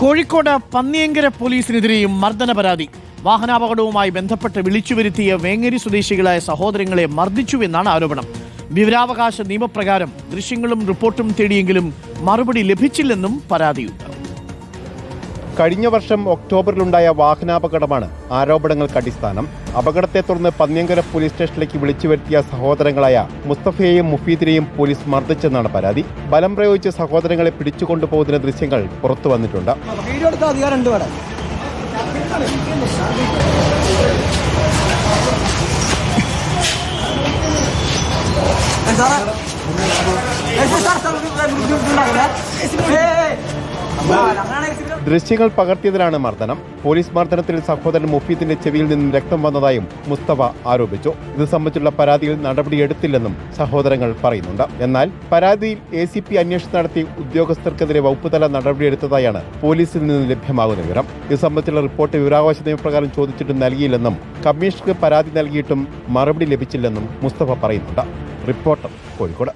കോഴിക്കോട് പന്നിയങ്കര പോലീസിനെതിരെയും മർദ്ദന പരാതി. വാഹനാപകടവുമായി ബന്ധപ്പെട്ട് വിളിച്ചു വരുത്തിയ വേങ്ങേരി സ്വദേശികളായ സഹോദരങ്ങളെ മർദ്ദിച്ചുവെന്നാണ് ആരോപണം. വിവരാവകാശ നിയമപ്രകാരം ദൃശ്യങ്ങളും റിപ്പോർട്ടും തേടിയെങ്കിലും മറുപടി ലഭിച്ചില്ലെന്നും പരാതിയുണ്ട്. കഴിഞ്ഞ വർഷം ഒക്ടോബറിലുണ്ടായ വാഹനാപകടമാണ് ആരോപണങ്ങൾക്ക് അടിസ്ഥാനം അപകടത്തെ തുടർന്ന് പന്ന്യങ്കര പോലീസ് സ്റ്റേഷനിലേക്ക് വിളിച്ചു വരുത്തിയ സഹോദരങ്ങളായ മുസ്തഫയെയും മുഫീദിനെയും പോലീസ് മർദ്ദിച്ചെന്നാണ് പരാതി ബലം പ്രയോഗിച്ച് സഹോദരങ്ങളെ പിടിച്ചുകൊണ്ടുപോകുന്ന ദൃശ്യങ്ങൾ പുറത്തു വന്നിട്ടുണ്ട് സാറേ ദൃശ്യങ്ങൾ പകർത്തിയതിലാണ് മർദ്ദനം. പോലീസ് മർദ്ദനത്തിൽ സഹോദരൻ മുഫീദിന്റെ ചെവിയിൽ നിന്നും രക്തം വന്നതായും മുസ്തഫ ആരോപിച്ചു. ഇത് സംബന്ധിച്ചുള്ള പരാതിയിൽ നടപടിയെടുത്തില്ലെന്നും സഹോദരങ്ങൾ പറയുന്നുണ്ട്. എന്നാൽ പരാതിയിൽ എ സി പി അന്വേഷണം നടത്തി ഉദ്യോഗസ്ഥർക്കെതിരെ വകുപ്പുതല നടപടിയെടുത്തതായാണ് പോലീസിൽ നിന്ന് ലഭ്യമാകുന്ന വിവരം. ഇത് സംബന്ധിച്ചുള്ള റിപ്പോർട്ട് വിവരാവകാശ നിയമപ്രകാരം ചോദിച്ചിട്ടും നൽകിയില്ലെന്നും കമ്മീഷണർക്ക് പരാതി നൽകിയിട്ടും മറുപടി ലഭിച്ചില്ലെന്നും മുസ്തഫ പറയുന്നുണ്ട്. റിപ്പോർട്ടർ കോഴിക്കോട്.